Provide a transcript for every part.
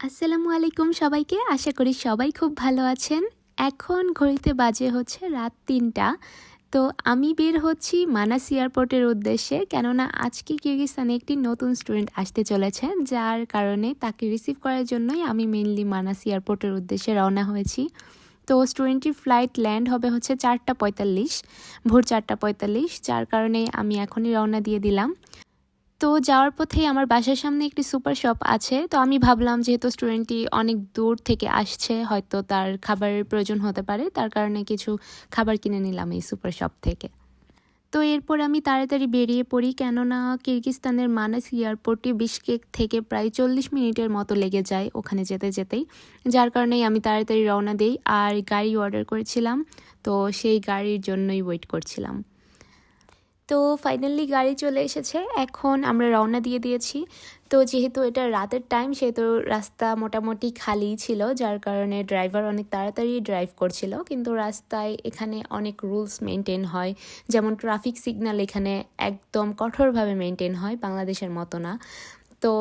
আসসালামু আলাইকুম সবাইকে। আশা করি সবাই খুব ভালো আছেন। এখন ঘড়িতে বাজে হচ্ছে রাত তিনটা। তো আমি বের হচ্ছি মানাস এয়ারপোর্টের উদ্দেশ্যে। কেননা আজকে কিরগিস্তানে একটি নতুন স্টুডেন্ট আসতে চলেছে, যার কারণে তাকে রিসিভ করার জন্যই আমি মেনলি মানাস এয়ারপোর্টের উদ্দেশ্যে রওনা হয়েছি। তো স্টুডেন্টটির ফ্লাইট ল্যান্ড হবে হচ্ছে চারটা পঁয়তাল্লিশ, ভোর চারটা পঁয়তাল্লিশ। যার কারণে আমি এখনই রওনা দিয়ে দিলাম। তো যাওয়ার পথে আমার বাসার সামনে একটি সুপার শপ আছে। তো আমি ভাবলাম যেহেতু স্টুডেন্টটি অনেক দূর থেকে আসছে, হয়তো তার খাবারের প্রয়োজন হতে পারে, তার কারণে কিছু খাবার কিনে নিলাম এই সুপার শপ থেকে। তো এরপর আমি তাড়াতাড়ি বেরিয়ে পড়ি, কেননা কিরগিস্তানের মানাস এয়ারপোর্টটি বিশকেক থেকে প্রায় চল্লিশ মিনিটের মতো লেগে যায় ওখানে যেতে যেতেই, যার কারণেই আমি তাড়াতাড়ি রওনা দিই। আর গাড়ি অর্ডার করেছিলাম, তো সেই গাড়ির জন্যই ওয়েট করছিলাম। তো ফাইনালি গাড়ি চলে এসেছে। এখন আমরা রওনা দিয়ে দিয়েছি। তো যেহেতু এটা রাতের টাইম সেহেতু রাস্তা মোটামুটি খালি ছিল, যার কারণে ড্রাইভার অনেক তাড়াতাড়ি ড্রাইভ করছিল। কিন্তু রাস্তায় এখানে অনেক রুলস মেনটেন হয়। যেমন ট্রাফিক সিগন্যাল এখানে একদম কঠোরভাবে মেনটেন হয়, বাংলাদেশের মতো না। তো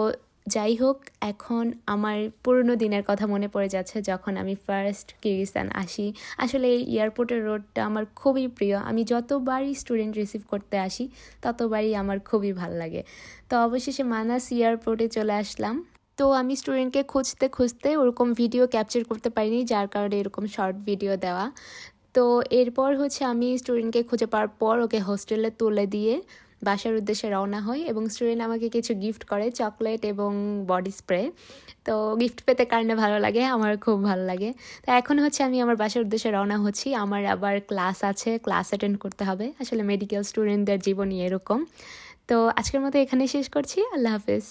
যাই হোক এখন আমার পুরনো দিনের কথা মনে পড়ে যাচ্ছে যখন আমি ফার্স্ট কিরগিস্তান আসি। আসলে এই এয়ারপোর্টের রোডটা আমার খুবই প্রিয়। আমি যতবারই স্টুডেন্ট রিসিভ করতে আসি, ততবারই আমার খুবই ভালো লাগে। তো অবশেষে মানাস এয়ারপোর্টে চলে আসলাম। তো আমি স্টুডেন্টকে খুঁজতে খুঁজতে ওরকম ভিডিও ক্যাপচার করতে পারিনি, যার কারণে এরকম শর্ট ভিডিও দেওয়া। তো এরপর হচ্ছে আমি স্টুডেন্টকে খুঁজে পাওয়ার পর ওকে হোস্টেলে তুলে দিয়ে বাসার উদ্দেশ্যে রওনা হই এবং স্টুডেন্ট আমাকে কিছু গিফট করে, চকলেট এবং বডি স্প্রে। তো গিফট পেতে কারণে ভালো লাগে আমার খুব ভালো লাগে। তো এখন হচ্ছে আমি আমার বাসার উদ্দেশ্যে রওনা হচ্ছি। আমার আবার ক্লাস আছে, ক্লাস অ্যাটেন্ড করতে হবে। আসলে মেডিকেল স্টুডেন্টদের জীবনই এরকম। তো আজকের মতো এখানে শেষ করছি। আল্লাহ হাফেজ।